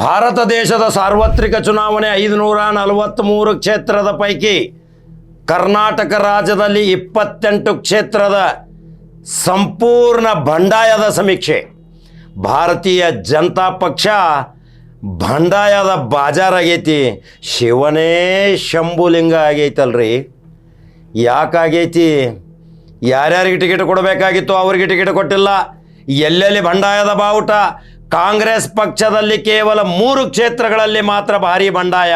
ಭಾರತ ದೇಶದ ಸಾರ್ವತ್ರಿಕ ಚುನಾವಣೆ ಐದುನೂರ ನಲವತ್ತ್ಮೂರು ಕ್ಷೇತ್ರದ ಪೈಕಿ ಕರ್ನಾಟಕ ರಾಜ್ಯದಲ್ಲಿ ಇಪ್ಪತ್ತೆಂಟು ಕ್ಷೇತ್ರದ ಸಂಪೂರ್ಣ ಬಂಡಾಯದ ಸಮೀಕ್ಷೆ. ಭಾರತೀಯ ಜನತಾ ಪಕ್ಷ ಬಂಡಾಯದ ಬಾಜಾರ್ ಆಗೈತಿ. ಶಿವನೇ ಶಂಭುಲಿಂಗ ಆಗೈತಲ್ರಿ. ಯಾಕಾಗೈತಿ? ಯಾರ್ಯಾರಿಗೆ ಟಿಕೆಟ್ ಕೊಡಬೇಕಾಗಿತ್ತು ಅವ್ರಿಗೆ ಟಿಕೆಟ್ ಕೊಟ್ಟಿಲ್ಲ. ಎಲ್ಲೆಲ್ಲಿ ಬಂಡಾಯದ ಬಾವುಟ? ಕಾಂಗ್ರೆಸ್ ಪಕ್ಷದಲ್ಲಿ ಕೇವಲ ಮೂರು ಕ್ಷೇತ್ರಗಳಲ್ಲಿ ಮಾತ್ರ ಭಾರಿ ಬಂಡಾಯ.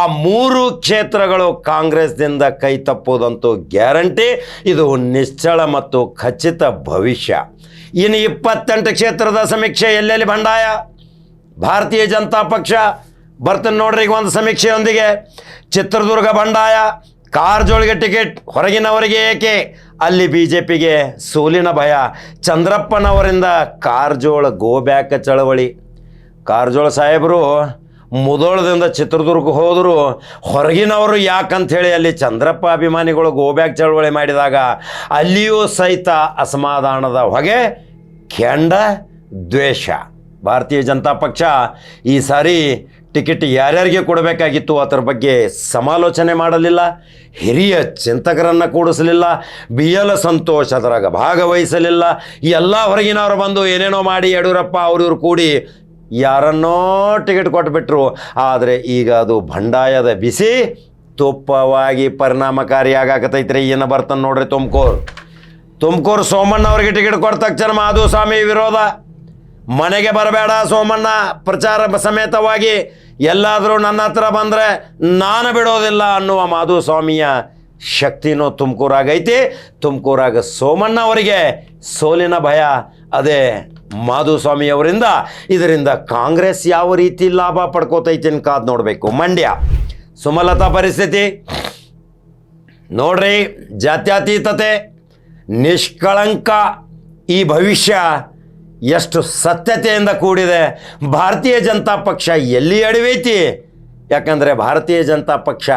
ಆ ಮೂರು ಕ್ಷೇತ್ರಗಳು ಕಾಂಗ್ರೆಸ್ದಿಂದ ಕೈ ತಪ್ಪುವುದಂತೂ ಗ್ಯಾರಂಟಿ, ಇದು ನಿಶ್ಚಳ ಮತ್ತು ಖಚಿತ ಭವಿಷ್ಯ. ಇನ್ನು ಇಪ್ಪತ್ತೆಂಟು ಕ್ಷೇತ್ರದ ಸಮೀಕ್ಷೆ ಎಲ್ಲೆಲ್ಲಿ ಬಂಡಾಯ? ಭಾರತೀಯ ಜನತಾ ಪಕ್ಷ, ಬರ್ತೀನಿ ನೋಡ್ರಿ ಈಗ ಒಂದು ಸಮೀಕ್ಷೆಯೊಂದಿಗೆ. ಚಿತ್ರದುರ್ಗ ಬಂಡಾಯ ಕಾರಜೋಳಿಗೆ ಟಿಕೆಟ್, ಹೊರಗಿನವರಿಗೆ ಏಕೆ? ಅಲ್ಲಿ ಬಿ ಜೆ ಪಿಗೆ ಸೋಲಿನ ಭಯ. ಚಂದ್ರಪ್ಪನವರಿಂದ ಕಾರಜೋಳ ಗೋಬ್ಯಾಕ್ ಚಳವಳಿ. ಕಾರಜೋಳ ಸಾಹೇಬರು, ಮುದೋಳದಿಂದ ಚಿತ್ರದುರ್ಗ ಹೋದರು. ಹೊರಗಿನವರು ಯಾಕಂಥೇಳಿ ಅಲ್ಲಿ ಚಂದ್ರಪ್ಪ ಅಭಿಮಾನಿಗಳು ಗೋಬ್ಯಾಕ್ ಚಳವಳಿ ಮಾಡಿದಾಗ ಅಲ್ಲಿಯೂ ಸಹಿತ ಅಸಮಾಧಾನದ ಹೊಗೆ, ಕೆಂಡ ದ್ವೇಷ. ಭಾರತೀಯ ಜನತಾ ಪಕ್ಷ ಈ ಸಾರಿ ಟಿಕೆಟ್ ಯಾರ್ಯಾರಿಗೆ ಕೊಡಬೇಕಾಗಿತ್ತು ಅದರ ಬಗ್ಗೆ ಸಮಾಲೋಚನೆ ಮಾಡಲಿಲ್ಲ. ಹಿರಿಯ ಚಿಂತಕರನ್ನು ಕೂಡಿಸಲಿಲ್ಲ. ಬಿ ಎಲ್ ಸಂತೋಷ್ ಅದರಾಗ ಭಾಗವಹಿಸಲಿಲ್ಲ. ಎಲ್ಲ ಹೊರಗಿನವರು ಬಂದು ಏನೇನೋ ಮಾಡಿ ಯಡಿಯೂರಪ್ಪ ಅವ್ರು ಕೂಡಿ ಯಾರನ್ನೋ ಟಿಕೆಟ್ ಕೊಟ್ಬಿಟ್ರು. ಆದರೆ ಈಗ ಅದು ಬಂಡಾಯದ ಬಿಸಿ, ತುಪ್ಪವಾಗಿ ಪರಿಣಾಮಕಾರಿಯಾಗತೈತ್ರಿ ಏನು ಬರ್ತಾನೆ ನೋಡ್ರಿ ತುಮಕೂರು. ತುಮಕೂರು ಸೋಮಣ್ಣ ಅವರಿಗೆ ಟಿಕೆಟ್ ಕೊಟ್ಟ ತಕ್ಷಣ ಮಾಧುಸ್ವಾಮಿ ವಿರೋಧ. ಮನೆಗೆ ಬರಬೇಡ ಸೋಮಣ್ಣ, ಪ್ರಚಾರ ಸಮೇತವಾಗಿ ಎಲ್ಲಾದರೂ ನನ್ನ ಹತ್ರ ಬಂದರೆ ನಾನು ಬಿಡೋದಿಲ್ಲ ಅನ್ನುವ ಮಾಧುಸ್ವಾಮಿಯ ಶಕ್ತಿನೂ ತುಮಕೂರಾಗೈತಿ. ತುಮಕೂರಾಗ ಸೋಮಣ್ಣ ಅವರಿಗೆ ಸೋಲಿನ ಭಯ. ಅದೇ ಮಾಧುಸ್ವಾಮಿಯವರಿಂದ ಇದರಿಂದ ಕಾಂಗ್ರೆಸ್ ಯಾವ ರೀತಿ ಲಾಭ ಪಡ್ಕೋತೈತಿ ಕಾದು ನೋಡಬೇಕು. ಮಂಡ್ಯ. ಸುಮಲತಾ ಪರಿಸ್ಥಿತಿ. ನೋಡ್ರಿ ಜಾತ್ಯತೀತತೆ, ನಿಷ್ಕಳಂಕ ಈ ಭವಿಷ್ಯ. ಎಷ್ಟು ಸತ್ಯತೆಯಿಂದ ಕೂಡಿದೆ. ಭಾರತೀಯ ಜನತಾ ಪಕ್ಷ ಎಲ್ಲಿ ಅಡಿವೈತಿ? ಯಾಕಂದರೆ ಭಾರತೀಯ ಜನತಾ ಪಕ್ಷ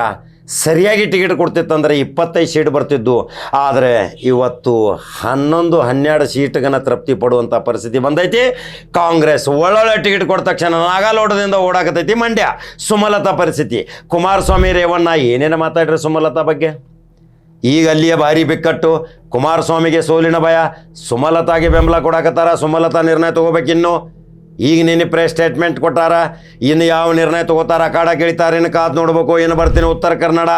ಸರಿಯಾಗಿ ಟಿಕೆಟ್ ಕೊಡ್ತಿತ್ತಂದರೆ ಇಪ್ಪತ್ತೈದು ಸೀಟ್ ಬರ್ತಿದ್ದು ಆದರೆ ಇವತ್ತು ಹನ್ನೊಂದು, ಹನ್ನೆರಡು ಸೀಟ್ಗನ ತೃಪ್ತಿ ಪಡುವಂಥ ಪರಿಸ್ಥಿತಿ ಬಂದೈತಿ. ಕಾಂಗ್ರೆಸ್ ಒಳ್ಳೊಳ್ಳೆ ಟಿಕೆಟ್ ಕೊಟ್ಟ ತಕ್ಷಣ ನಾಗಾಲೋಟದಿಂದ ಓಡಾಕತೈತಿ ಮಂಡ್ಯ. ಸುಮಲತಾ ಪರಿಸ್ಥಿತಿ. ಕುಮಾರಸ್ವಾಮಿ, ರೇವಣ್ಣ ಏನೇನು ಮಾತಾಡ್ರಿ ಸುಮಲತಾ ಬಗ್ಗೆ? ಈಗ ಅಲ್ಲಿಯ ಭಾರಿ ಬಿಕ್ಕಟ್ಟು. ಕುಮಾರಸ್ವಾಮಿಗೆ ಸೋಲಿನ ಭಯ. ಸುಮಲತಾಗೆ ಬೆಂಬಲ ಕೊಡಾಕತ್ತಾರ. ಸುಮಲತಾ ನಿರ್ಣಯ ತಗೋಬೇಕಿನ್ನು. ಈಗ ನಿನ್ನೆ ಪ್ರೆಸ್ ಸ್ಟೇಟ್ಮೆಂಟ್ ಕೊಟ್ಟಾರ. ಇನ್ನು ಯಾವ ನಿರ್ಣಯ ತಗೋತಾರ? ಕಾಡ ಕೇಳಿತಾರೆ ಏನು ಕಾದು ನೋಡ್ಬೇಕು. ಏನು ಬರ್ತೀನಿ? ಉತ್ತರ ಕನ್ನಡ.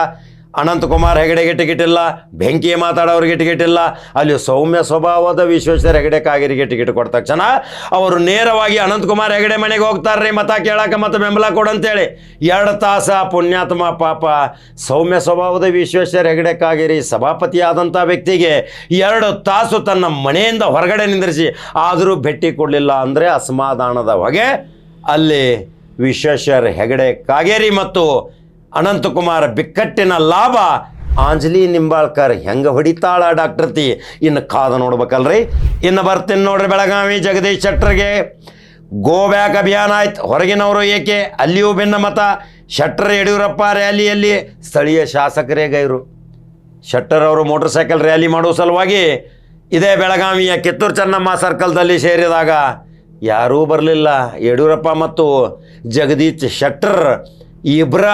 ಅನಂತಕುಮಾರ್ ಹೆಗಡೆಗೆ ಟಿಕೆಟ್ ಇಲ್ಲ ಬೆಂಕಿ ಮಾತಾಡೋರಿಗೆ ಟಿಕೆಟ್ ಇಲ್ಲ. ಅಲ್ಲಿ ಸೌಮ್ಯ ಸ್ವಭಾವದ ವಿಶ್ವೇಶ್ವರ ಹೆಗಡೆ ಕಾಗೇರಿಗೆ ಟಿಕೆಟ್ ಕೊಟ್ಟ ತಕ್ಷಣ ಅವರು ನೇರವಾಗಿ ಅನಂತಕುಮಾರ್ ಹೆಗಡೆ ಮನೆಗೆ ಹೋಗ್ತಾರ್ರಿ, ಮತ ಕೇಳಕ್ಕೆ ಮತ್ತು ಬೆಂಬಲ ಕೊಡಂತೇಳಿ ಎರಡು ತಾಸ ಪುಣ್ಯಾತ್ಮ ಪಾಪ ಸೌಮ್ಯ ಸ್ವಭಾವದ ವಿಶ್ವೇಶ್ವರ ಹೆಗಡೆ ಕಾಗೇರಿ ಸಭಾಪತಿ ಆದಂಥ ವ್ಯಕ್ತಿಗೆ ಎರಡು ತಾಸು ತನ್ನ ಮನೆಯಿಂದ ಹೊರಗಡೆ ನಿಂದಿರಿಸಿ, ಆದರೂ ಭೇಟಿ ಕೊಡಲಿಲ್ಲ ಅಂದರೆ ಅಸಮಾಧಾನದ ಹೊಗೆ ಅಲ್ಲಿ ವಿಶ್ವೇಶ್ವರ ಹೆಗಡೆ ಕಾಗೇರಿ ಮತ್ತು ಅನಂತಕುಮಾರ್ ಬಿಕ್ಕಟ್ಟಿನ ಲಾಭ. ಆಂಜಲಿ ನಿಂಬಾಳ್ಕರ್ ಹೆಂಗೆ ಹೊಡಿತಾಳ ಡಾಕ್ಟರ್ ತಿ? ಇನ್ನು ಕಾದು ನೋಡ್ಬೇಕಲ್ರಿ. ಇನ್ನು ಬರ್ತೀನಿ ನೋಡ್ರಿ ಬೆಳಗಾವಿ ಜಗದೀಶ್ ಶೆಟ್ಟರ್ಗೆ. ಗೋ ಬ್ಯಾಕ್ ಅಭಿಯಾನ ಆಯ್ತು. ಹೊರಗಿನವರು ಏಕೆ? ಅಲ್ಲಿಯೂ ಭಿನ್ನ ಮತ. ಶೆಟ್ಟರ್ ಯಡಿಯೂರಪ್ಪ ರ್ಯಾಲಿಯಲ್ಲಿ ಸ್ಥಳೀಯ ಶಾಸಕರೇ ಗೈರು. ಶೆಟ್ಟರ್ ಅವರು ಮೋಟರ್ ಸೈಕಲ್ ರ್ಯಾಲಿ ಮಾಡೋ ಸಲುವಾಗಿ ಇದೇ ಬೆಳಗಾವಿಯ ಕಿತ್ತೂರು ಚೆನ್ನಮ್ಮ ಸರ್ಕಲ್ದಲ್ಲಿ ಸೇರಿದಾಗ ಯಾರೂ ಬರಲಿಲ್ಲ. ಯಡಿಯೂರಪ್ಪ ಮತ್ತು ಜಗದೀಶ್ ಶೆಟ್ಟರ್ ಇಬ್ಬರ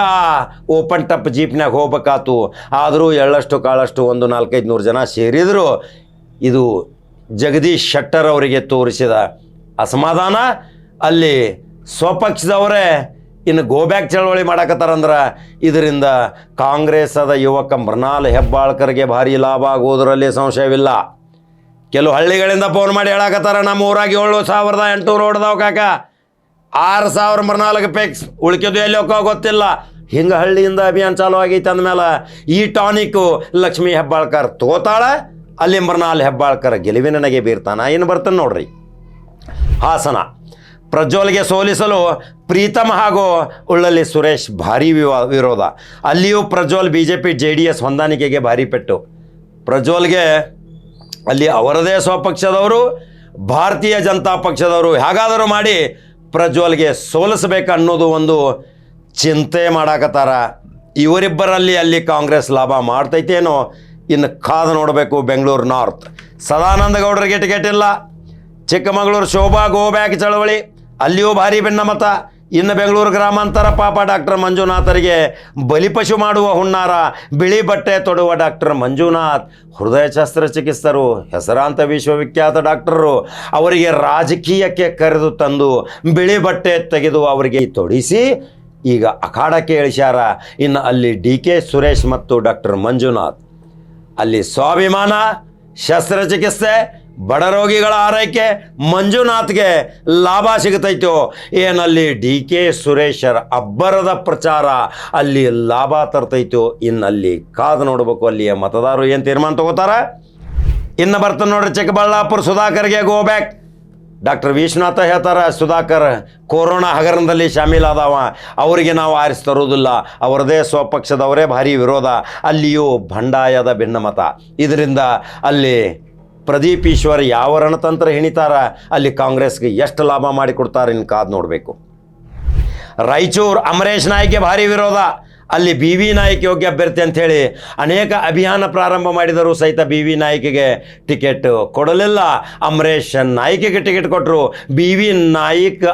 ಓಪನ್ ಟಪ್ ಜೀಪ್ನಾಗ ಹೋಗ್ಬೇಕಾತು. ಆದರೂ ಎಳ್ಳಷ್ಟು ಕಾಳಷ್ಟು ಒಂದು ನಾಲ್ಕೈದು ನೂರು ಜನ ಸೇರಿದರು. ಇದು ಜಗದೀಶ್ ಶೆಟ್ಟರ್ ಅವರಿಗೆ ತೋರಿಸಿದ ಅಸಮಾಧಾನ. ಅಲ್ಲಿ ಸ್ವಪಕ್ಷದವರೇ ಇನ್ನು ಗೋಬ್ಯಾಕ್ ಚಳವಳಿ ಮಾಡಕತ್ತಾರಂದ್ರೆ ಇದರಿಂದ ಕಾಂಗ್ರೆಸ್ಸದ ಯುವಕ ಮೃಣಾಲ್ ಹೆಬ್ಬಾಳ್ಕರ್ಗೆ ಭಾರಿ ಲಾಭ ಆಗೋದರಲ್ಲಿ ಸಂಶಯವಿಲ್ಲ. ಕೆಲವು ಹಳ್ಳಿಗಳಿಂದ ಫೋನ್ ಮಾಡಿ ಹೇಳಕತ್ತಾರ ನಮ್ಮ ಊರಾಗ ಏಳು ಸಾವಿರದ ಎಂಟುನೂರು ಹೊಡೆದವು ಕಾಕ. ಆರು ಸಾವಿರ ಮರ್ನಾಲ್ಕು ಪೆಕ್ಸ್. ಉಳ್ಕಿದ್ದು ಎಲ್ಲಿ ಗೊತ್ತಿಲ್ಲ. ಹಿಂಗೆ ಹಳ್ಳಿಯಿಂದ ಅಭಿಯಾನ ಚಾಲು ಆಗೈತೆ ಅಂದಮೇಲೆ ಈ ಟಾನಿಕು ಲಕ್ಷ್ಮೀ ಹೆಬ್ಬಾಳ್ಕರ್ ತೋತಾಳ, ಅಲ್ಲಿ ಮರ್ನಾಲ್ ಹೆಬ್ಬಾಳ್ಕರ್ ಗೆಲುವಿನ ನನಗೆ ಬೀರ್ತಾನ. ಏನು ಬರ್ತಾನೆ ನೋಡ್ರಿ. ಹಾಸನ. ಪ್ರಜ್ವಲ್ಗೆ ಸೋಲಿಸಲು ಪ್ರೀತಮ್ ಹಾಗೂ ಉಳ್ಳಲ್ಲಿ ಸುರೇಶ್ ಭಾರಿ ವಿವಾ, ವಿರೋಧ. ಅಲ್ಲಿಯೂ Prajwal B J P J D S ಹೊಂದಾಣಿಕೆಗೆ ಭಾರಿ ಪೆಟ್ಟು. ಪ್ರಜ್ವಲ್ಗೆ ಅಲ್ಲಿ ಅವರದೇ ಸ್ವಪಕ್ಷದವರು, ಭಾರತೀಯ ಜನತಾ ಪಕ್ಷದವರು, ಹೇಗಾದರೂ ಮಾಡಿ ಪ್ರಜ್ವಲ್ಗೆ ಸೋಲಿಸಬೇಕು ಅನ್ನೋದು ಒಂದು ಚಿಂತೆ ಮಾಡಾಕತ್ತಾರ. ಇವರಿಬ್ಬರಲ್ಲಿ ಅಲ್ಲಿ ಕಾಂಗ್ರೆಸ್ ಲಾಭ ಮಾಡ್ತೈತೇನೋ ಇನ್ನು ಕಾದು ನೋಡಬೇಕು ಬೆಂಗಳೂರು ನಾರ್ತ್. ಸದಾನಂದ ಗೌಡರಿಗೆ ಟಿಕೆಟ್ ಇಲ್ಲ. ಚಿಕ್ಕಮಗಳೂರು ಶೋಭಾ ಗೋ ಬ್ಯಾಕ್ ಚಳವಳಿ. ಅಲ್ಲಿಯೂ ಭಾರಿ ಭಿನ್ನ ಮತ ಇನ್ನು ಬೆಂಗಳೂರು ಗ್ರಾಮಾಂತರ ಪಾಪ ಡಾಕ್ಟರ್ ಮಂಜುನಾಥರಿಗೆ ಬಲಿಪಶು ಮಾಡುವ ಹುನ್ನಾರ, ಬಿಳಿ ಬಟ್ಟೆ ತೊಡುವ ಡಾಕ್ಟರ್ ಮಂಜುನಾಥ್. ಹೃದಯ ಶಸ್ತ್ರಚಿಕಿತ್ಸರು, ಹೆಸರಾಂತ ವಿಶ್ವವಿಖ್ಯಾತ ಡಾಕ್ಟರು, ಅವರಿಗೆ ರಾಜಕೀಯಕ್ಕೆ ಕರೆದು ತಂದು ಬಿಳಿ ಬಟ್ಟೆ ತೆಗೆದು ಅವರಿಗೆ ತೊಡಿಸಿ, ಈಗ ಅಖಾಡಕ್ಕೆ ಇಳಿಸ್ಯಾರ. ಇನ್ನು ಅಲ್ಲಿ ಡಿ ಕೆ ಸುರೇಶ್ ಮತ್ತು ಡಾಕ್ಟರ್ ಮಂಜುನಾಥ್. ಅಲ್ಲಿ ಸ್ವಾಭಿಮಾನ, ಶಸ್ತ್ರಚಿಕಿತ್ಸೆ ಬಡ ರೋಗಿಗಳ ಆರೈಕೆ ಮಂಜುನಾಥ್ಗೆ ಲಾಭ ಸಿಗತೈತೋ ಏನಲ್ಲಿ ಡಿ ಕೆ ಸುರೇಶರ್ ಅಬ್ಬರದ ಪ್ರಚಾರ, ಅಲ್ಲಿ ಲಾಭ ತರ್ತೈತೋ? ಇನ್ನಲ್ಲಿ ಕಾದು ನೋಡಬೇಕು ಅಲ್ಲಿಯ ಮತದಾರರು ಏನು ತೀರ್ಮಾನ ತಗೋತಾರ? ಇನ್ನು ಬರ್ತಾನೆ ನೋಡ್ರಿ ಚಿಕ್ಕಬಳ್ಳಾಪುರ ಸುಧಾಕರ್ಗೆ ಗೋ ಬ್ಯಾಕ್ ಡಾಕ್ಟರ್ ವಿಶ್ವನಾಥ ಹೇಳ್ತಾರೆ, ಸುಧಾಕರ್ ಕೊರೋನಾ ಹಗರಣದಲ್ಲಿ ಶಾಮೀಲಾದವ. ಅವರಿಗೆ ನಾವು ಆರಿಸಿ ತರುವುದಿಲ್ಲ. ಅವರದೇ ಸ್ವಪಕ್ಷದವರೇ ಭಾರಿ ವಿರೋಧ. ಅಲ್ಲಿಯೂ ಬಂಡಾಯದ ಭಿನ್ನಮತ. ಇದರಿಂದ ಅಲ್ಲಿ ಪ್ರದೀಪ್ ಈಶ್ವರ್ ಯಾವ ರಣತಂತ್ರ ಹೆಣಿತಾರ ಅಲ್ಲಿ ಕಾಂಗ್ರೆಸ್ಗೆ ಎಷ್ಟು ಲಾಭ ಮಾಡಿಕೊಡ್ತಾರೆ ಇನ್ನು ಕಾದು ನೋಡಬೇಕು. ರಾಯಚೂರು ಅಮರೇಶ್ ನಾಯ್ಗೆ ಭಾರಿ ವಿರೋಧ. ಅಲ್ಲಿ ಬಿ ವಿ ನಾಯಕ್ ಯೋಗ್ಯ ಅಭ್ಯರ್ಥಿ ಅಂಥೇಳಿ ಅನೇಕ ಅಭಿಯಾನ ಪ್ರಾರಂಭ ಮಾಡಿದರು ಸಹಿತ ಬಿ ವಿ ನಾಯಕಿಗೆ ಟಿಕೆಟ್ ಕೊಡಲಿಲ್ಲ. ಅಮರೇಶ್ ನಾಯ್ಕಿಗೆ ಟಿಕೆಟ್ ಕೊಟ್ಟರು ಬಿ ವಿ ನಾಯಕ್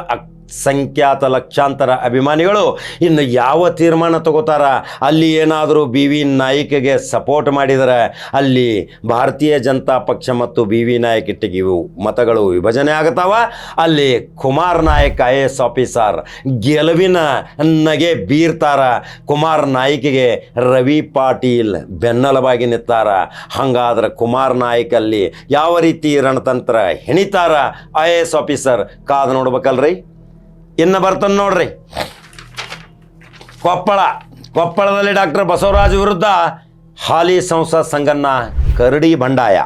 ಸಂಖ್ಯಾತ ಲಕ್ಷಾಂತರ ಅಭಿಮಾನಿಗಳು ಇನ್ನು ಯಾವ ತೀರ್ಮಾನ ತಗೋತಾರ? ಅಲ್ಲಿ ಏನಾದರೂ ಬಿ ವಿ ನಾಯ್ಕಗೆ ಸಪೋರ್ಟ್ ಮಾಡಿದರೆ ಅಲ್ಲಿ ಭಾರತೀಯ ಜನತಾ ಪಕ್ಷ ಮತ್ತು ಬಿ ವಿ ನಾಯಕಿಟ್ಟಿಗೆ ಇವು ಮತಗಳು ವಿಭಜನೆ ಆಗತಾವ. ಅಲ್ಲಿ Kumar Nayak I S officer ಗೆಲುವಿನ ನಗೆ ಬೀರ್ತಾರ. ಕುಮಾರ್ ನಾಯ್ಕಿಗೆ ರವಿ ಪಾಟೀಲ್ ಬೆನ್ನಲವಾಗಿ ನಿಂತಾರ. ಹಂಗಾದ್ರೆ ಕುಮಾರ್ ನಾಯ್ಕಲ್ಲಿ ಯಾವ ರೀತಿ ರಣತಂತ್ರ ಹೆಣಿತಾರ? ಐ ಎ ಎಸ್ ಆಫೀಸರ್ ಕಾದು ನೋಡ್ಬೇಕಲ್ರಿ. ಇನ್ನು ಬರ್ತಾನೆ ನೋಡ್ರಿ. ಕೊಪ್ಪಳ. ಕೊಪ್ಪಳದಲ್ಲಿ ಡಾಕ್ಟರ್ ಬಸವರಾಜ್ ವಿರುದ್ಧ ಹಾಲಿ ಸಂಸತ್ ಸಂಗನ್ನ ಕರಡಿ ಬಂಡಾಯ.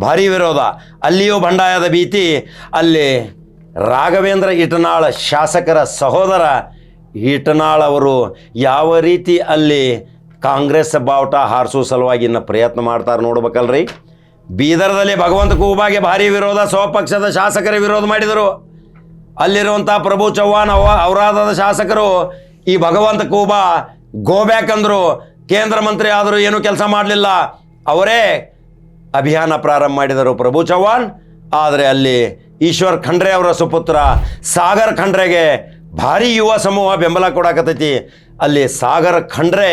ಭಾರಿ ವಿರೋಧ. ಅಲ್ಲಿಯೂ ಬಂಡಾಯದ ಭೀತಿ. ಅಲ್ಲಿ ರಾಘವೇಂದ್ರ ಇಟನಾಳ್ ಶಾಸಕರ ಸಹೋದರ ಇಟನಾಳ್ ಅವರು ಯಾವ ರೀತಿ ಅಲ್ಲಿ ಕಾಂಗ್ರೆಸ್ ಬಾವುಟ ಹಾರಿಸೋ ಸಲುವಾಗಿ ಇನ್ನು ಪ್ರಯತ್ನ ಮಾಡ್ತಾರೆ ನೋಡ್ಬೇಕಲ್ರಿ. ಬೀದರ್ದಲ್ಲಿ ಭಗವಂತ ಕೂಬಾಗೆ ಭಾರಿ ವಿರೋಧ, ಸ್ವಪಕ್ಷದ ಶಾಸಕರ ವಿರೋಧ ಮಾಡಿದರು. ಅಲ್ಲಿರುವಂಥ ಪ್ರಭು ಚವ್ಹಾಣ್ ಅವ ಅವರಾದ ಶಾಸಕರು ಈ ಭಗವಂತ ಕೂಬಾ ಗೋಬ್ಯಾಕ್ ಅಂದರು. ಕೇಂದ್ರ ಮಂತ್ರಿ ಆದರೂ ಏನೂ ಕೆಲಸ ಮಾಡಲಿಲ್ಲ. ಅವರೇ ಅಭಿಯಾನ ಪ್ರಾರಂಭ ಮಾಡಿದರು ಪ್ರಭು ಚವ್ಹಾಣ್. ಆದರೆ ಅಲ್ಲಿ ಈಶ್ವರ್ ಖಂಡ್ರೆ ಅವರ ಸುಪುತ್ರ ಸಾಗರ್ ಖಂಡ್ರೆಗೆ ಭಾರಿ ಯುವ ಸಮೂಹ ಬೆಂಬಲ ಕೊಡಾಕತೈತಿ ಅಲ್ಲಿ ಸಾಗರ ಖಂಡ್ರೆ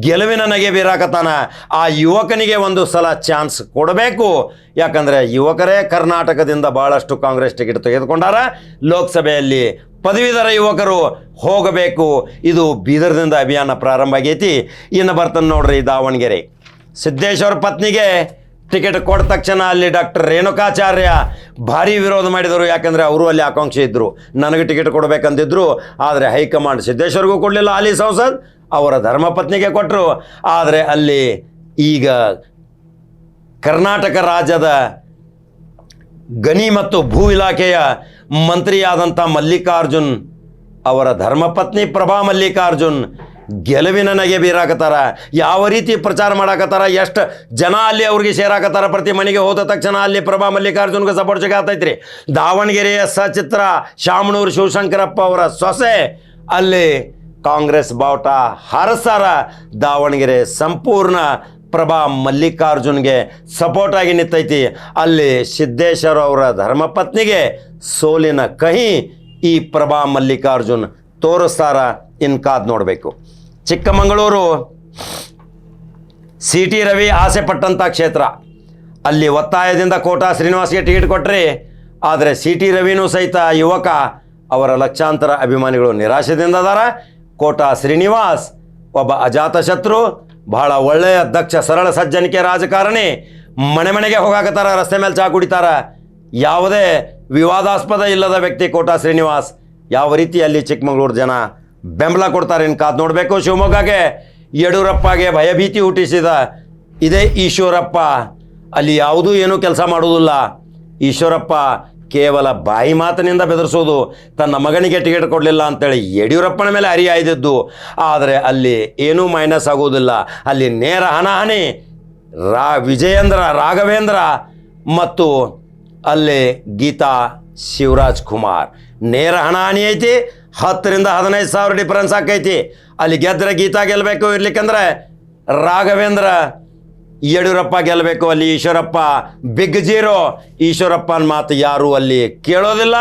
ಗೆಲುವಿನ ನಗೆ ಬೀರಾಕತ್ತಾನ. ಆ ಯುವಕನಿಗೆ ಒಂದು ಸಲ ಚಾನ್ಸ್ ಕೊಡಬೇಕು. ಯಾಕಂದರೆ ಯುವಕರೇ ಕರ್ನಾಟಕದಿಂದ ಭಾಳಷ್ಟು ಕಾಂಗ್ರೆಸ್ ಟಿಕೆಟ್ ತೆಗೆದುಕೊಂಡಾರ. ಲೋಕಸಭೆಯಲ್ಲಿ ಪದವೀಧರ ಯುವಕರು ಹೋಗಬೇಕು. ಇದು ಬೀದರ್ದಿಂದ ಅಭಿಯಾನ ಪ್ರಾರಂಭ ಆಗೈತಿ. ಇನ್ನು ಬರ್ತಾನೆ ನೋಡ್ರಿ ದಾವಣಗೆರೆ. ಸಿದ್ದೇಶ್ವರ ಪತ್ನಿಗೆ ಟಿಕೆಟ್ ಕೊಟ್ಟ ತಕ್ಷಣ ಅಲ್ಲಿ ಡಾಕ್ಟರ್ ರೇಣುಕಾಚಾರ್ಯ ಭಾರಿ ವಿರೋಧ ಮಾಡಿದರು. ಯಾಕಂದರೆ ಅವರು ಅಲ್ಲಿ ಆಕಾಂಕ್ಷೆ ಇದ್ದರು ನನಗೆ ಟಿಕೆಟ್ ಕೊಡಬೇಕಂತಿದ್ರು. ಆದರೆ ಹೈಕಮಾಂಡ್ ಸಿದ್ದೇಶ್ವರಿಗೂ ಕೊಡಲಿಲ್ಲ. ಅಲ್ಲಿ ಸಂಸದ್ ಅವರ ಧರ್ಮಪತ್ನಿಗೆ ಕೊಟ್ಟರು ಆದರೆ ಅಲ್ಲಿ ಈಗ ಕರ್ನಾಟಕ ರಾಜ್ಯದ ಗಣಿ ಮತ್ತು ಭೂ ಇಲಾಖೆಯ ಮಂತ್ರಿಯಾದಂಥ ಮಲ್ಲಿಕಾರ್ಜುನ್ ಅವರ ಧರ್ಮಪತ್ನಿ ಪ್ರಭಾ ಮಲ್ಲಿಕಾರ್ಜುನ್ ಗೆಲುವಿನ ನಗೆ ಬೀರಾಕತ್ತಾರ, ಯಾವ ರೀತಿ ಪ್ರಚಾರ ಮಾಡಾಕತ್ತಾರ, ಎಷ್ಟು ಜನ ಅಲ್ಲಿ ಅವ್ರಿಗೆ ಸೇರಾಕತ್ತಾರ ಪ್ರತಿ ಮನೆಗೆ ಹೋದ ತಕ್ಷಣ ಅಲ್ಲಿ ಪ್ರಭಾ ಮಲ್ಲಿಕಾರ್ಜುನ್ಗೆ ಸಪೋರ್ಟ್ ಸಿಗತ್ತೈತ್ರಿ ದಾವಣಗೆರೆಯ ಸಚಿತ್ರ ಶಾಮಣೂರು ಶಿವಶಂಕರಪ್ಪ ಅವರ ಸೊಸೆ, ಅಲ್ಲಿ ಕಾಂಗ್ರೆಸ್ ಬಾವುಟ ಹರಸಾರ ದಾವಣಗೆರೆ ಸಂಪೂರ್ಣ ಪ್ರಭಾ ಮಲ್ಲಿಕಾರ್ಜುನ್ಗೆ ಸಪೋರ್ಟ್ ಆಗಿ ನಿಂತೈತಿ. ಅಲ್ಲಿ ಸಿದ್ದೇಶ್ವರ ಅವರ ಧರ್ಮಪತ್ನಿಗೆ ಸೋಲಿನ ಕಹಿ ಈ ಪ್ರಭಾ ಮಲ್ಲಿಕಾರ್ಜುನ್ ತೋರಿಸ್ತಾರ ಇನ್ಕಾದ್ ನೋಡಬೇಕು. ಚಿಕ್ಕಮಗಳೂರು ಸಿ ಟಿ ರವಿ ಆಸೆ ಪಟ್ಟಂಥ ಕ್ಷೇತ್ರ. ಅಲ್ಲಿ ಒತ್ತಾಯದಿಂದ ಕೋಟಾ ಶ್ರೀನಿವಾಸ್ಗೆ ಟಿಕೆಟ್ ಕೊಟ್ಟರೆ ಆದರೆ ಸಿ ಟಿ ರವಿನೂ ಸಹಿತ ಯುವಕ ಅವರ ಲಕ್ಷಾಂತರ ಅಭಿಮಾನಿಗಳು ನಿರಾಶೆದಿಂದ ಅದಾರ. ಕೋಟಾ ಶ್ರೀನಿವಾಸ್ ಒಬ್ಬ ಅಜಾತಶತ್ರು ಬಹಳ ಒಳ್ಳೆಯ ದಕ್ಷ ಸರಳ ಸಜ್ಜನಿಕೆ ರಾಜಕಾರಣಿ. ಮನೆ ಮನೆಗೆ ಹೋಗಾಕತ್ತಾರ, ರಸ್ತೆ ಮೇಲೆ ಚಾ ಕುಡಿತಾರ. ಯಾವುದೇ ವಿವಾದಾಸ್ಪದ ಇಲ್ಲದ ವ್ಯಕ್ತಿ ಕೋಟಾ ಶ್ರೀನಿವಾಸ್. ಯಾವ ರೀತಿ ಅಲ್ಲಿ ಚಿಕ್ಕಮಗಳೂರು ಜನ ಬೆಂಬಲ ಕೊಡ್ತಾರೆ ಇನ್ನು ಕಾದು ನೋಡಬೇಕು ಶಿವಮೊಗ್ಗಗೆ ಯಡಿಯೂರಪ್ಪಗೆ ಭಯಭೀತಿ ಹುಟ್ಟಿಸಿದ ಇದೇ ಈಶ್ವರಪ್ಪ. ಅಲ್ಲಿ ಯಾವುದೂ ಏನೂ ಕೆಲಸ ಮಾಡುವುದಿಲ್ಲ. ಈಶ್ವರಪ್ಪ ಕೇವಲ ಬಾಯಿ ಮಾತಿನಿಂದ ಬೆದರಿಸೋದು, ತನ್ನ ಮಗನಿಗೆ ಟಿಕೆಟ್ ಕೊಡಲಿಲ್ಲ ಅಂತೇಳಿ ಯಡಿಯೂರಪ್ಪನ ಮೇಲೆ ಅರಿಯಾಯ್ದಿದ್ದು ಆದರೆ ಅಲ್ಲಿ ಏನೂ ಮೈನಸ್ ಆಗುವುದಿಲ್ಲ. ಅಲ್ಲಿ ನೇರ ಹಣಾಹಣಿ, ರಾ ವಿಜಯೇಂದ್ರ, ರಾಘವೇಂದ್ರ ಮತ್ತು ಅಲ್ಲಿ ಗೀತಾ ಶಿವರಾಜ್ ಕುಮಾರ್. ನೇರ ಹಣಹಾನಿ ಐತಿ ಹತ್ತರಿಂದ ಹದಿನೈದು ಸಾವಿರ ಡಿಫರೆನ್ಸ್ ಆಕೈತಿ. ಅಲ್ಲಿ ಗೆದ್ದರೆ ಗೀತಾ ಗೆಲ್ಲಬೇಕು ಇರ್ಲಿಕ್ಕಂದ್ರೆ ರಾಘವೇಂದ್ರ ಯಡಿಯೂರಪ್ಪ ಗೆಲ್ಲಬೇಕು ಅಲ್ಲಿ ಈಶ್ವರಪ್ಪ. ಬಿಗ್ ಜೀರೋ ಈಶ್ವರಪ್ಪನ ಮಾತು ಯಾರು ಅಲ್ಲಿ ಕೇಳೋದಿಲ್ಲ.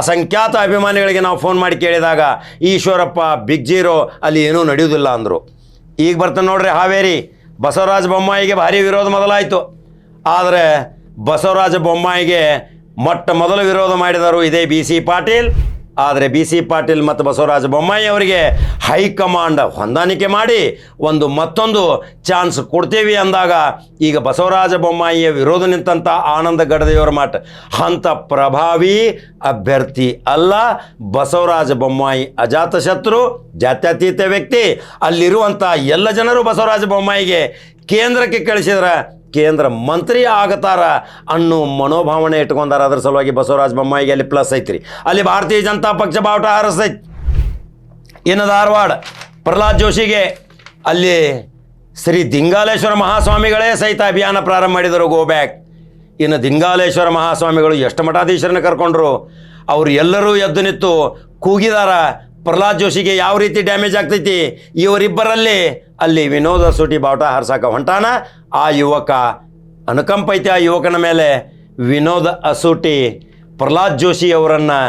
ಅಸಂಖ್ಯಾತ ಅಭಿಮಾನಿಗಳಿಗೆ ನಾವು ಫೋನ್ ಮಾಡಿ ಕೇಳಿದಾಗ ಈಶ್ವರಪ್ಪ ಬಿಗ್ ಜೀರೋ ಅಲ್ಲಿ ಏನೂ ನಡೆಯುವುದಿಲ್ಲ ಅಂದರು. ಈಗ ಬರ್ತಾನೆ ನೋಡ್ರಿ ಹಾವೇರಿ, ಬಸವರಾಜ ಬೊಮ್ಮಾಯಿಗೆ ಭಾರಿ ವಿರೋಧ ಮೊದಲಾಯಿತು. ಆದರೆ ಬಸವರಾಜ ಬೊಮ್ಮಾಯಿಗೆ ಮೊಟ್ಟ ಮೊದಲು ವಿರೋಧ ಮಾಡಿದರು ಇದೇ ಬಿ ಸಿ ಪಾಟೀಲ್. ಆದರೆ ಬಿ ಸಿ ಪಾಟೀಲ್ ಮತ್ತು ಬಸವರಾಜ ಬೊಮ್ಮಾಯಿ ಅವರಿಗೆ ಹೈಕಮಾಂಡ್ ಹೊಂದಾಣಿಕೆ ಮಾಡಿ ಒಂದು ಮತ್ತೊಂದು ಚಾನ್ಸ್ ಕೊಡ್ತೀವಿ ಅಂದಾಗ ಈಗ ಬಸವರಾಜ ಬೊಮ್ಮಾಯಿಯ ವಿರೋಧ ನಿಂತಂಥ ಆನಂದ ಗಡದೆಯವರ ಮಾಟ. ಹಂತ ಪ್ರಭಾವಿ ಅಭ್ಯರ್ಥಿ ಅಲ್ಲ, ಬಸವರಾಜ ಬೊಮ್ಮಾಯಿ ಅಜಾತಶತ್ರು ಜಾತ್ಯತೀತ ವ್ಯಕ್ತಿ. ಅಲ್ಲಿರುವಂಥ ಎಲ್ಲ ಜನರು ಬಸವರಾಜ ಬೊಮ್ಮಾಯಿಗೆ ಕೇಂದ್ರಕ್ಕೆ ಕಳಿಸಿದ್ರೆ ಕೇಂದ್ರ ಮಂತ್ರಿ ಆಗತಾರ ಅನ್ನೋ ಮನೋಭಾವನೆ ಇಟ್ಕೊಂಡಾರ ಅದ್ರ ಸಲುವಾಗಿ ಬಸವರಾಜ ಬೊಮ್ಮಾಯಿಗೆ ಅಲ್ಲಿ ಪ್ಲಸ್ ಐತ್ರಿ. ಅಲ್ಲಿ ಭಾರತೀಯ ಜನತಾ ಪಕ್ಷ ಬಾವುಟ ಹಾರಿಸೈತಿ ಇನ್ನು ಧಾರವಾಡ? ಪ್ರಹ್ಲಾದ್ ಜೋಶಿಗೆ ಅಲ್ಲಿ ಶ್ರೀ ದಿಂಗಾಲೇಶ್ವರ ಮಹಾಸ್ವಾಮಿಗಳೇ ಸಹಿತ ಅಭಿಯಾನ ಪ್ರಾರಂಭ ಮಾಡಿದರು ಗೋ ಬ್ಯಾಕ್ ಇನ್ನು ದಿಂಗಾಲೇಶ್ವರ ಮಹಾಸ್ವಾಮಿಗಳು ಎಷ್ಟು ಮಠಾಧೀಶರನ್ನ ಕರ್ಕೊಂಡ್ರು? ಅವರು ಎಲ್ಲರೂ ಎದ್ದು ನಿಂತು ಕೂಗಿದಾರ. ಪ್ರಹ್ಲಾದ್ ಜೋಶಿಗೆ ಯಾವ ರೀತಿ ಡ್ಯಾಮೇಜ್ ಆಗ್ತೈತಿ? ಇವರಿಬ್ಬರಲ್ಲಿ ಅಲ್ಲಿ ವಿನೋದ ಸೂಟಿ ಬಾವುಟ ಹಾರ್ಸಾಕ ಹೊಂಟಾನ. ಆ ಯುವಕ ಅನುಕಂಪ ಐತಿ. ಆ ಯುವಕನ ಮೇಲೆ ವಿನೋದ ಅಸೂಟಿ. ಪ್ರಹ್ಲಾದ್ ಜೋಶಿ ಅವರನ್ನು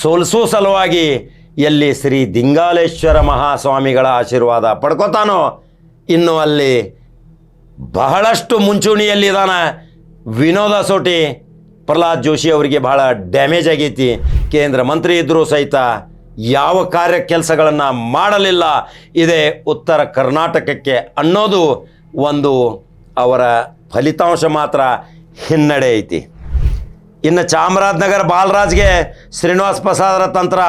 ಸೋಲಿಸೋ ಸಲುವಾಗಿ ಎಲ್ಲಿ ಶ್ರೀ ದಿಂಗಾಲೇಶ್ವರ ಮಹಾಸ್ವಾಮಿಗಳ ಆಶೀರ್ವಾದ ಪಡ್ಕೋತಾನೋ, ಇನ್ನು ಅಲ್ಲಿ ಬಹಳಷ್ಟು ಮುಂಚೂಣಿಯಲ್ಲಿದ್ದಾನ ವಿನೋದ ಸೋಟಿ ಪ್ರಹ್ಲಾದ್ ಜೋಶಿ ಅವರಿಗೆ ಬಹಳ ಡ್ಯಾಮೇಜ್ ಆಗೈತಿ. ಕೇಂದ್ರ ಮಂತ್ರಿ ಇದ್ದರೂ ಸಹಿತ ಯಾವ ಕಾರ್ಯ ಕೆಲಸಗಳನ್ನು ಮಾಡಲಿಲ್ಲ. ಇದೇ ಉತ್ತರ ಕರ್ನಾಟಕಕ್ಕೆ ಅನ್ನೋದು ಒಂದು ಅವರ ಫಲಿತಾಂಶ ಮಾತ್ರ ಹಿನ್ನಡೆ ಐತಿ. ಇನ್ನು ಚಾಮರಾಜನಗರ ಬಾಲರಾಜ್ಗೆ ಶ್ರೀನಿವಾಸ್ ಪ್ರಸಾದರ ತಂತ್ರ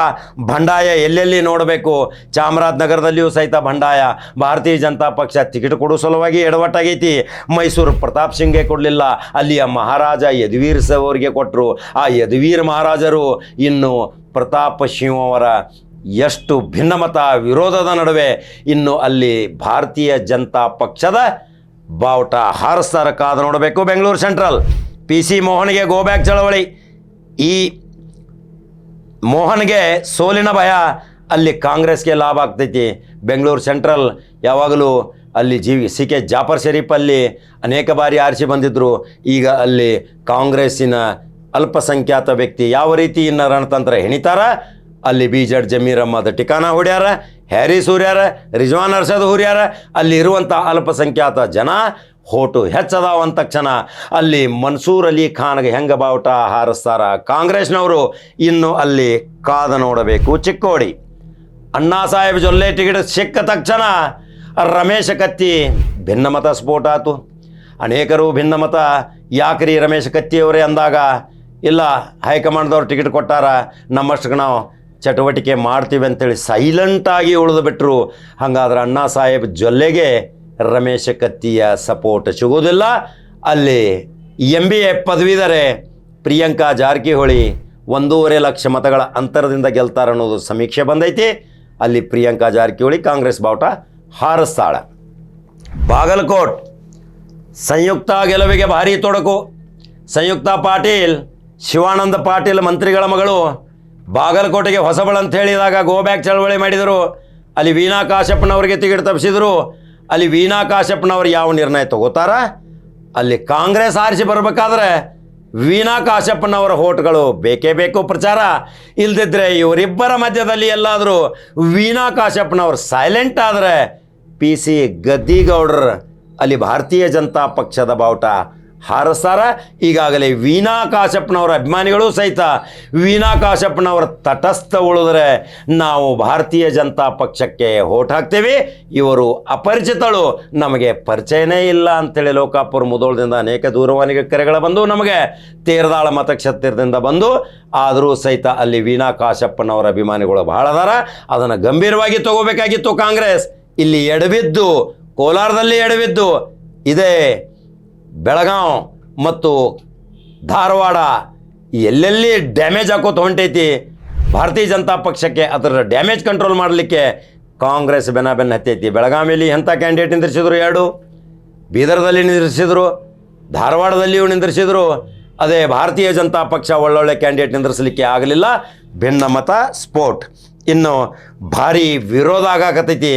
ಬಂಡಾಯ ಎಲ್ಲೆಲ್ಲಿ ನೋಡಬೇಕು? ಚಾಮರಾಜನಗರದಲ್ಲಿಯೂ ಸಹಿತ ಬಂಡಾಯ ಭಾರತೀಯ ಜನತಾ ಪಕ್ಷ ಟಿಕೆಟ್ ಕೊಡೋ ಸಲುವಾಗಿ ಎಡವಟ್ಟಾಗೈತಿ. ಮೈಸೂರು ಪ್ರತಾಪ್ ಸಿಂಗ್ಗೆ ಕೊಡಲಿಲ್ಲ. ಅಲ್ಲಿಯ ಮಹಾರಾಜ ಯದುವೀರ್ ಸವರಿಗೆ ಕೊಟ್ಟರು ಆ ಯದುವೀರ್ ಮಹಾರಾಜರು ಇನ್ನು ಪ್ರತಾಪ ಸಿಂಹವರ ಎಷ್ಟು ಭಿನ್ನಮತ ವಿರೋಧದ ನಡುವೆ ಇನ್ನು ಅಲ್ಲಿ ಭಾರತೀಯ ಜನತಾ ಪಕ್ಷದ ಬಾವುಟ ಹಾರಿಸ್ತಾರ ಕಾದು ನೋಡಬೇಕು ಬೆಂಗಳೂರು ಸೆಂಟ್ರಲ್. ಪಿ ಸಿ ಮೋಹನ್ಗೆ ಗೋ ಬ್ಯಾಕ್ ಚಳವಳಿ. ಈ ಮೋಹನ್ಗೆ ಸೋಲಿನ ಭಯ ಅಲ್ಲಿ ಕಾಂಗ್ರೆಸ್ಗೆ ಲಾಭ ಆಗ್ತೈತಿ. ಬೆಂಗಳೂರು ಸೆಂಟ್ರಲ್ ಯಾವಾಗಲೂ ಅಲ್ಲಿ ಜೀವಿ ಸಿ ಕೆ ಜಾಫರ್ ಶರೀಫ್ ಅಲ್ಲಿ ಅನೇಕ ಬಾರಿ ಆರಿಸಿ ಬಂದಿದ್ದರು ಈಗ ಅಲ್ಲಿ ಕಾಂಗ್ರೆಸ್ಸಿನ ಅಲ್ಪಸಂಖ್ಯಾತ ವ್ಯಕ್ತಿ ಯಾವ ರೀತಿ ಇನ್ನ ರಣತಂತ್ರ ಹೆಣಿತಾರ ಅಲ್ಲಿ ಬಿ ಜಡ್ ಜಮೀರಮ್ಮದ ಅಹ್ಮದ್ ಟಿಕಾನ ಹೊಡ್ಯಾರ, ಹ್ಯಾರಿಸ್ ಹುರ್ಯಾರ ರಿಜ್ವಾನ್ ಅರ್ಷದ್ ಹುರ್ಯಾರ ಅಲ್ಲಿ ಇರುವಂಥ ಅಲ್ಪಸಂಖ್ಯಾತ ಜನ ಹೋಟು ಹೆಚ್ಚದಾವ ಅಂದ ತಕ್ಷಣ ಅಲ್ಲಿ ಮನ್ಸೂರ್ ಅಲಿ ಖಾನ್ಗೆ ಹೆಂಗ ಬಾವುಟ ಹಾರಿಸ್ತಾರ ಕಾಂಗ್ರೆಸ್ನವರು ಇನ್ನು ಅಲ್ಲಿ ಕಾದ ನೋಡಬೇಕು. ಚಿಕ್ಕೋಡಿ ಅಣ್ಣಾ ಸಾಹೇಬ್ ಜೊಲ್ಲೆ ಟಿಕೆಟ್ ಸಿಕ್ಕ ತಕ್ಷಣ ರಮೇಶ ಕತ್ತಿ ಭಿನ್ನಮತ ಸ್ಫೋಟ ಆತು ಅನೇಕರು ಭಿನ್ನಮತ. ಯಾಕ್ರಿ ರಮೇಶ ಕತ್ತಿಯವರೇ ಅಂದಾಗ ಇಲ್ಲ, ಹೈಕಮಾಂಡ್ದವ್ರು ಟಿಕೆಟ್ ಕೊಟ್ಟಾರ ನಮ್ಮಷ್ಟಕ್ಕೆ ನಾವು ಚಟುವಟಿಕೆ ಮಾಡ್ತೀವಿ ಅಂತೇಳಿ ಸೈಲೆಂಟಾಗಿ ಉಳಿದು ಬಿಟ್ಟರು ಹಾಗಾದ್ರೆ ಅಣ್ಣಾ ಸಾಹೇಬ್ ಜೊಲ್ಲೆಗೆ ರಮೇಶ ಕತ್ತಿಯ ಸಪೋರ್ಟ್ ಸಿಗೋದಿಲ್ಲ ಅಲ್ಲಿ ಎಂ ಬಿ ಎ ಪದವೀಧರೆ ಪ್ರಿಯಾಂಕಾ ಜಾರಕಿಹೊಳಿ ಒಂದೂವರೆ ಲಕ್ಷ ಮತಗಳ ಅಂತರದಿಂದ ಗೆಲ್ತಾರೆ ಅನ್ನೋದು ಸಮೀಕ್ಷೆ ಬಂದೈತಿ. ಅಲ್ಲಿ ಪ್ರಿಯಾಂಕಾ ಜಾರಕಿಹೊಳಿ ಕಾಂಗ್ರೆಸ್ ಬಾವುಟ ಹಾರಿಸ್ತಾಳ. ಬಾಗಲಕೋಟ್, ಸಂಯುಕ್ತ ಗೆಲುವಿಗೆ ಭಾರಿ ತೊಡಕು. ಸಂಯುಕ್ತ ಪಾಟೀಲ್, ಶಿವಾನಂದ ಪಾಟೀಲ್ ಮಂತ್ರಿಗಳ ಮಗಳು ಬಾಗಲಕೋಟೆಗೆ ಹೊಸಬಳ ಅಂತ ಹೇಳಿದಾಗ ಗೋ ಬ್ಯಾಕ್ ಚಳವಳಿ ಮಾಡಿದರು. ಅಲ್ಲಿ ವೀಣಾ ಕಾಶಪ್ಪನವರಿಗೆ ತಿಗಿಡು ತಪ್ಪಿಸಿದರು. ಅಲ್ಲಿ ವೀಣಾ ಕಾಶ್ಯಪ್ಪನವರು ಯಾವ ನಿರ್ಣಯ ತಗೋತಾರ? ಅಲ್ಲಿ ಕಾಂಗ್ರೆಸ್ ಆರಿಸಿ ಬರಬೇಕಾದ್ರೆ ವೀಣಾ ಕಾಶ್ಯಪ್ಪನವರ ಹೋಟ್ಗಳು ಬೇಕೇ ಬೇಕು ಪ್ರಚಾರ. ಇಲ್ದಿದ್ರೆ ಇವರಿಬ್ಬರ ಮಧ್ಯದಲ್ಲಿ ಎಲ್ಲಾದರೂ ವೀಣಾ ಕಾಶ್ಯಪ್ಪನವರು ಸೈಲೆಂಟ್ ಆದರೆ ಪಿ ಸಿ ಗದ್ದಿಗೌಡ್ರ ಅಲ್ಲಿ ಭಾರತೀಯ ಜನತಾ ಪಕ್ಷದ ಬಾವುಟ. ಹಾರಿಸ್ತಾರ ಈಗಾಗಲೇ ವೀಣಾ ಕಾಶಪ್ಪನವರ ಅಭಿಮಾನಿಗಳು ಸಹಿತ ವೀಣಾ ಕಾಶಪ್ಪನವರ ತಟಸ್ಥ ಉಳಿದ್ರೆ ನಾವು ಭಾರತೀಯ ಜನತಾ ಪಕ್ಷಕ್ಕೆ ಹೋಟ್ ಹಾಕ್ತೇವೆ. ಇವರು ಅಪರಿಚಿತಳು. ನಮಗೆ ಪರಿಚಯನೇ ಇಲ್ಲ ಅಂತೇಳಿ ಲೋಕಾಪುರ ಮುದೋಳದಿಂದ ಅನೇಕ ದೂರವಾಣಿ ಕರೆಗಳು ಬಂದು ನಮಗೆ ತೇರದಾಳ ಮತಕ್ಷೇತ್ರದಿಂದ ಬಂದು, ಆದರೂ ಸಹಿತ ಅಲ್ಲಿ ವೀಣಾ ಕಾಶಪ್ಪನವರ ಅಭಿಮಾನಿಗಳು ಬಹಳ ಅದಾರ. ಅದನ್ನು ಗಂಭೀರವಾಗಿ ತಗೋಬೇಕಾಗಿತ್ತು ಕಾಂಗ್ರೆಸ್. ಇಲ್ಲಿ ಎಡವಿದ್ದು, ಕೋಲಾರದಲ್ಲಿ ಎಡವಿದ್ದು, ಇದೇ ಬೆಳಗಾವ್ ಮತ್ತು ಧಾರವಾಡ ಎಲ್ಲೆಲ್ಲಿ ಡ್ಯಾಮೇಜ್ ಹಾಕೋತ ಹೊಂಟೈತಿ, ಭಾರತೀಯ ಜನತಾ ಪಕ್ಷಕ್ಕೆ ಅದರ ಡ್ಯಾಮೇಜ್ ಕಂಟ್ರೋಲ್ ಮಾಡಲಿಕ್ಕೆ ಕಾಂಗ್ರೆಸ್ ಬೆನ್ನ ಬೆನ್ನ ಹತ್ತೈತಿ. ಬೆಳಗಾವಿಯಲ್ಲಿ ಎಂಥ ಕ್ಯಾಂಡಿಡೇಟ್ ನಿಂದಿರಿಸಿದ್ರು? ಎರಡು ಬೀದರ್ದಲ್ಲಿ ನಿಂದಿರಿಸಿದ್ರು, ಧಾರವಾಡದಲ್ಲಿಯೂ ನಿಂದಿರಿಸಿದ್ರು. ಅದೇ ಭಾರತೀಯ ಜನತಾ ಪಕ್ಷ ಒಳ್ಳೊಳ್ಳೆ ಕ್ಯಾಂಡಿಡೇಟ್ ನಿಂದಿರಿಸಲಿಕ್ಕೆ ಆಗಲಿಲ್ಲ. ಭಿನ್ನ ಮತ ಸ್ಪೋರ್ಟ್ ಇನ್ನು ಭಾರಿ ವಿರೋಧ ಆಗಾಕತ್ತೈತಿ.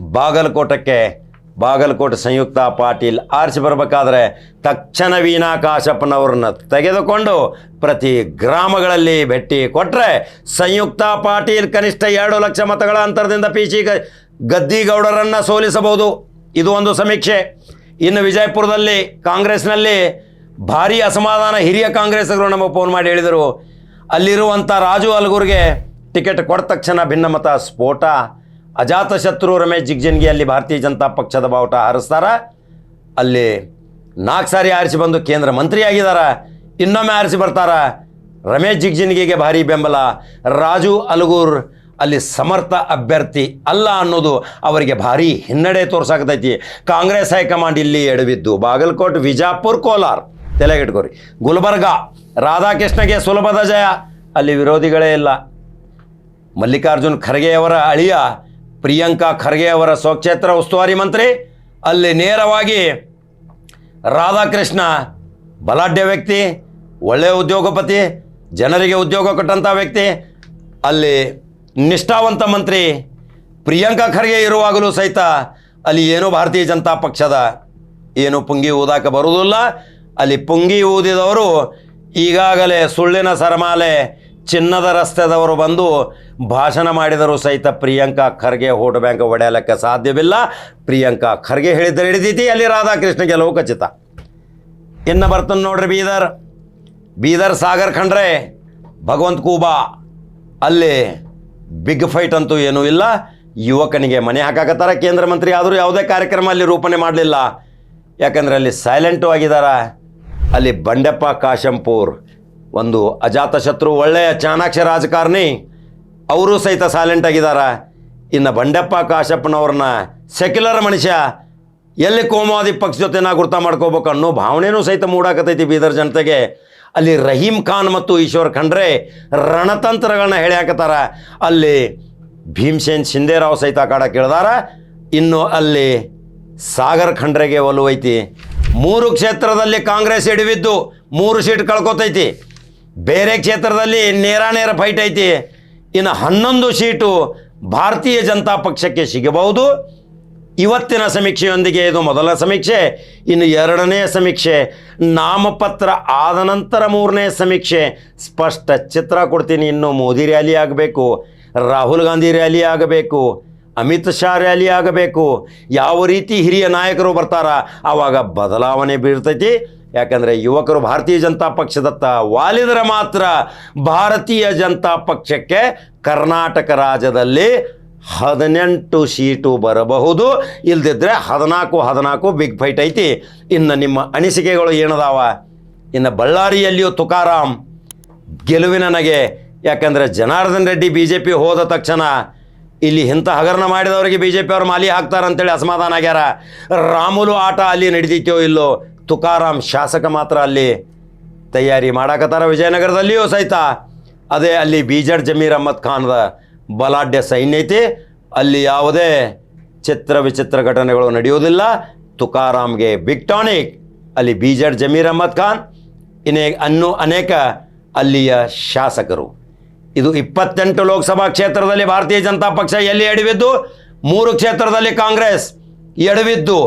ಬಾಗಲಕೋಟಕ್ಕೆ ಬಾಗಲಕೋಟೆ ಸಂಯುಕ್ತ ಪಾಟೀಲ್ ಆರಿಸಿ ಬರಬೇಕಾದ್ರೆ ತಕ್ಷಣ ವೀಣಾ ಕಾಶಪ್ಪನವ್ರನ್ನ ತೆಗೆದುಕೊಂಡು ಪ್ರತಿ ಗ್ರಾಮಗಳಲ್ಲಿ ಭೇಟಿ ಕೊಟ್ಟರೆ ಸಂಯುಕ್ತ ಪಾಟೀಲ್ ಕನಿಷ್ಠ ಎರಡು ಲಕ್ಷ ಮತಗಳ ಅಂತರದಿಂದ ಪಿ ಸಿ ಗದ್ದಿಗೌಡರನ್ನು ಸೋಲಿಸಬಹುದು. ಇದು ಒಂದು ಸಮೀಕ್ಷೆ. ಇನ್ನು ವಿಜಯಪುರದಲ್ಲಿ ಕಾಂಗ್ರೆಸ್ನಲ್ಲಿ ಭಾರೀ ಅಸಮಾಧಾನ ಹಿರಿಯ ಕಾಂಗ್ರೆಸ್ಗಳು ನಮಗೆ ಫೋನ್ ಮಾಡಿ ಹೇಳಿದರು. ಅಲ್ಲಿರುವಂಥ ರಾಜು ಅಲ್ಗೂರ್ಗೆ ಟಿಕೆಟ್ ಕೊಟ್ಟ ತಕ್ಷಣ ಭಿನ್ನಮತ ಸ್ಫೋಟ. ಅಜಾತಶತ್ರು ರಮೇಶ್ ಜಿಗ್ಜಿನ್ಗೆ ಅಲ್ಲಿ ಭಾರತೀಯ ಜನತಾ ಪಕ್ಷದ ಬಾವುಟ ಹಾರಿಸ್ತಾರ. ಅಲ್ಲಿ ನಾಲ್ಕು ಸಾರಿ ಆರಿಸಿ ಬಂದು ಕೇಂದ್ರ ಮಂತ್ರಿ ಆಗಿದಾರ. ಇನ್ನೊಮ್ಮೆ ಆರಿಸಿ ಬರ್ತಾರ. ರಮೇಶ್ ಜಿಗ್ಜಿನ್ಗಿಗೆ ಭಾರಿ ಬೆಂಬಲ. ರಾಜು ಅಲಗೂರ್ ಅಲ್ಲಿ ಸಮರ್ಥ ಅಭ್ಯರ್ಥಿ ಅಲ್ಲ ಅನ್ನೋದು ಅವರಿಗೆ ಭಾರಿ ಹಿನ್ನಡೆ ತೋರ್ಸಾಕತೈತಿ. ಕಾಂಗ್ರೆಸ್ ಹೈಕಮಾಂಡ್ ಇಲ್ಲಿ ಎಡವಿದ್ದು. ಬಾಗಲಕೋಟ್, ವಿಜಾಪುರ್, ಕೋಲಾರ್. ತಲೆಗಿಟ್ಕೋರಿ. ಗುಲ್ಬರ್ಗ, ರಾಧಾಕೃಷ್ಣಗೆ ಸುಲಭದ ಜಯ. ಅಲ್ಲಿ ವಿರೋಧಿಗಳೇ ಇಲ್ಲ. ಮಲ್ಲಿಕಾರ್ಜುನ್ ಖರ್ಗೆಯವರ ಅಳಿಯ ಪ್ರಿಯಾಂಕಾ ಖರ್ಗೆ ಅವರ ಸ್ವಕ್ಷೇತ್ರ ಉಸ್ತುವಾರಿ ಮಂತ್ರಿ, ಅಲ್ಲಿ ನೇರವಾಗಿ ರಾಧಾಕೃಷ್ಣ ಬಲಾಢ್ಯ ವ್ಯಕ್ತಿ, ಒಳ್ಳೆಯ ಉದ್ಯೋಗಪತಿ, ಜನರಿಗೆ ಉದ್ಯೋಗ ಕೊಟ್ಟಂಥ ವ್ಯಕ್ತಿ, ಅಲ್ಲಿ ನಿಷ್ಠಾವಂತ ಮಂತ್ರಿ ಪ್ರಿಯಾಂಕಾ ಖರ್ಗೆ ಇರುವಾಗಲೂ ಸಹಿತ ಅಲ್ಲಿ ಏನೂ ಭಾರತೀಯ ಜನತಾ ಪಕ್ಷದ ಏನು ಪುಂಗಿ ಊದಾಕ ಬರುವುದಿಲ್ಲ. ಅಲ್ಲಿ ಪುಂಗಿ ಊದಿದವರು ಈಗಾಗಲೇ ಸುಳ್ಳಿನ ಸರಮಾಲೆ ಚಿನ್ನದ ರಸ್ತೆದವರು ಬಂದು ಭಾಷಣ ಮಾಡಿದರೂ ಸಹಿತ ಪ್ರಿಯಾಂಕಾ ಖರ್ಗೆ ವೋಟ್ ಬ್ಯಾಂಕ್ ಒಡೆಯಲಕ್ಕೆ ಸಾಧ್ಯವಿಲ್ಲ. ಪ್ರಿಯಾಂಕಾ ಖರ್ಗೆ ಹೇಳಿದರೆ ಹಿಡಿದೈತಿ. ಅಲ್ಲಿ ರಾಧಾಕೃಷ್ಣ ಗೆಲುವು ಖಚಿತ ಇನ್ನು ಬರ್ತಾನೆ ನೋಡ್ರಿ ಬೀದರ್. ಬೀದರ್ ಸಾಗರ್ ಖಂಡ್ರೆ, ಭಗವಂತ ಕೂಬಾ. ಅಲ್ಲಿ ಬಿಗ್ ಫೈಟ್ ಅಂತೂ ಏನೂ ಇಲ್ಲ. ಯುವಕನಿಗೆ ಮನೆ ಹಾಕಾಕತ್ತಾರ. ಕೇಂದ್ರ ಮಂತ್ರಿ ಆದರೂ ಯಾವುದೇ ಕಾರ್ಯಕ್ರಮ ಅಲ್ಲಿ ರೂಪಣೆ ಮಾಡಲಿಲ್ಲ. ಯಾಕಂದರೆ ಅಲ್ಲಿ ಸೈಲೆಂಟು ಆಗಿದ್ದಾರೆ ಅಲ್ಲಿ ಬಂಡೆಪ್ಪ, ಕಾಶಂಪೂರ್. ಒಂದು ಅಜಾತಶತ್ರು ಒಳ್ಳೆಯ ಚಾಣಾಕ್ಷ ರಾಜಕಾರಣಿ, ಅವರು ಸಹಿತ ಸೈಲೆಂಟ್ ಆಗಿದ್ದಾರೆ ಇನ್ನು ಬಂಡೆಪ್ಪ, ಕಾಶಪ್ಪನವ್ರನ್ನ ಸೆಕ್ಯುಲರ್ ಮನುಷ್ಯ ಎಲ್ಲಿ ಕೋಮಾದಿ ಪಕ್ಷ ಜೊತೆ ನಾ ಗುರ್ತ ಮಾಡ್ಕೋಬೇಕು ಅನ್ನೋ ಭಾವನೆನೂ ಸಹಿತ ಮೂಡಾಕತೈತಿ ಬೀದರ್ ಜನತೆಗೆ. ಅಲ್ಲಿ ರಹೀಂ ಖಾನ್ ಮತ್ತು ಈಶ್ವರ್ ಖಂಡ್ರೆ ರಣತಂತ್ರಗಳನ್ನ ಹೇಳಿ ಹಾಕತ್ತಾರ. ಅಲ್ಲಿ ಭೀಮಸೇನ್ ಶಿಂದೇರಾವ್ ಸಹಿತ ಕಾಡ ಕೇಳ್ದಾರ ಇನ್ನು ಅಲ್ಲಿ ಸಾಗರ್ ಖಂಡ್ರೆಗೆ ಒಲುವೈತಿ. ಮೂರು ಕ್ಷೇತ್ರದಲ್ಲಿ ಕಾಂಗ್ರೆಸ್ ಹಿಡಿವಿದ್ದು ಮೂರು ಸೀಟ್ ಕಳ್ಕೊತೈತಿ. ಬೇರೆ ಕ್ಷೇತ್ರದಲ್ಲಿ ನೇರ ನೇರ ಫೈಟ್ ಐತಿ. ಇನ್ನು ಹನ್ನೊಂದು ಸೀಟು ಭಾರತೀಯ ಜನತಾ ಪಕ್ಷಕ್ಕೆ ಸಿಗಬಹುದು. ಇವತ್ತಿನ ಸಮೀಕ್ಷೆಯೊಂದಿಗೆ ಇದು ಮೊದಲ ಸಮೀಕ್ಷೆ, ಇನ್ನು ಎರಡನೇ ಸಮೀಕ್ಷೆ, ನಾಮಪತ್ರ ಆದ ನಂತರ ಮೂರನೇ ಸಮೀಕ್ಷೆ. ಸ್ಪಷ್ಟ ಚಿತ್ರ ಕೊಡ್ತೀನಿ, ಇನ್ನು ಮೋದಿ ರ್ಯಾಲಿ ಆಗಬೇಕು, ರಾಹುಲ್ ಗಾಂಧಿ ರ್ಯಾಲಿ ಆಗಬೇಕು, ಅಮಿತ್ ಶಾ ರ್ಯಾಲಿ ಆಗಬೇಕು. ಯಾವ ರೀತಿ ಹಿರಿಯ ನಾಯಕರು ಬರ್ತಾರ, ಆವಾಗ ಬದಲಾವಣೆ ಬೀಳ್ತೈತಿ. ಯಾಕಂದರೆ ಯುವಕರು ಭಾರತೀಯ ಜನತಾ ಪಕ್ಷದತ್ತ ವಾಲಿದರೆ ಮಾತ್ರ ಭಾರತೀಯ ಜನತಾ ಪಕ್ಷಕ್ಕೆ ಕರ್ನಾಟಕ ರಾಜ್ಯದಲ್ಲಿ ಹದಿನೆಂಟು ಸೀಟು ಬರಬಹುದು. ಇಲ್ದಿದ್ರೆ ಹದಿನಾಲ್ಕು ಹದಿನಾಲ್ಕು ಬಿಗ್ ಫೈಟ್ ಐತಿ. ಇನ್ನು ನಿಮ್ಮ ಅನಿಸಿಕೆಗಳು ಏನದಾವ? ಇನ್ನು ಬಳ್ಳಾರಿಯಲ್ಲಿಯೂ ತುಕಾರಾಮ್ ಗೆಲುವಿನ ನಗೆ. ಯಾಕಂದರೆ Janardhan Reddy B J P ಹೋದ ತಕ್ಷಣ ಇಲ್ಲಿ ಇಂಥ ಹಗರಣ ಮಾಡಿದವರಿಗೆ ಬಿ ಜೆ ಪಿ ಅವರು ಮಾಲಿ ಹಾಕ್ತಾರಂತೇಳಿ ಅಸಮಾಧಾನ ಆಗ್ಯಾರ. ರಾಮುಲು ಆಟ ಅಲ್ಲಿ ನಡೀತಿತ್ತೋ ಇಲ್ಲೋ? ತುಕಾರಾಮ್ ಶಾಸಕ ಮಾತ್ರ ಅಲ್ಲಿ ತಯಾರಿ ಮಾಡಾಕತ್ತಾರ ವಿಜಯನಗರದಲ್ಲಿಯೂ ಸಹಿತ. ಅದೇ ಅಲ್ಲಿ ಬೀಜಡ್ ಜಮೀರ್ ಅಹ್ಮದ್ ಖಾನ್ದ ಬಲಾಢ್ಯ ಸೈನ್ಯ ಐತಿ. ಅಲ್ಲಿ ಯಾವುದೇ ಚಿತ್ರ ವಿಚಿತ್ರ ಘಟನೆಗಳು ನಡೆಯುವುದಿಲ್ಲ. ತುಕಾರಾಮ್ಗೆ ಬಿಗ್ ಟಾನಿಕ್ ಅಲ್ಲಿ ಬೀಜಡ್ ಜಮೀರ್ ಅಹ್ಮದ್ ಖಾನ್, ಇನ್ನೇ ಅನ್ನು ಅನೇಕ ಅಲ್ಲಿಯ ಶಾಸಕರು. ಇದು ಇಪ್ಪತ್ತೆಂಟು ಲೋಕಸಭಾ ಕ್ಷೇತ್ರದಲ್ಲಿ ಭಾರತೀಯ ಜನತಾ ಪಕ್ಷ ಎಲ್ಲಿ ಎಡವಿದ್ದು? ಮೂರು ಕ್ಷೇತ್ರದಲ್ಲಿ ಕಾಂಗ್ರೆಸ್ ಎಡವಿದ್ದು.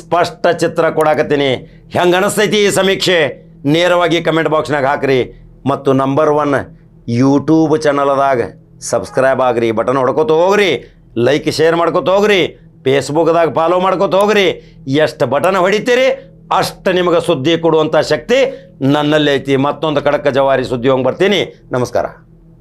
ಸ್ಪಷ್ಟ ಚಿತ್ರ ಕೊಡಾಕತ್ತೀನಿ. ಹೆಂಗೆ ಅನಿಸ್ತೈತಿ ಈ ಸಮೀಕ್ಷೆ? ನೇರವಾಗಿ ಕಮೆಂಟ್ ಬಾಕ್ಸ್ನಾಗ ಹಾಕ್ರಿ. ಮತ್ತು ನಂಬರ್ ಒನ್ ಯೂಟ್ಯೂಬ್ ಚಾನಲ್ದಾಗ ಸಬ್ಸ್ಕ್ರೈಬ್ ಆಗ್ರಿ. ಬಟನ್ ಹೊಡ್ಕೊತ ಹೋಗ್ರಿ. ಲೈಕ್, ಶೇರ್ ಮಾಡ್ಕೊತ ಹೋಗ್ರಿ. ಫೇಸ್ಬುಕ್ದಾಗ ಫಾಲೋ ಮಾಡ್ಕೊತ ಹೋಗ್ರಿ. ಎಷ್ಟು ಬಟನ್ ಹೊಡಿತೀರಿ, ಅಷ್ಟು ನಿಮಗೆ ಸುದ್ದಿ ಕೊಡುವಂಥ ಶಕ್ತಿ ನನ್ನಲ್ಲೇ ಐತಿ. ಮತ್ತೊಂದು ಕಡಕ ಜವಾರಿ ಸುದ್ದಿ ಹೋಗಿ ಬರ್ತೀನಿ. ನಮಸ್ಕಾರ.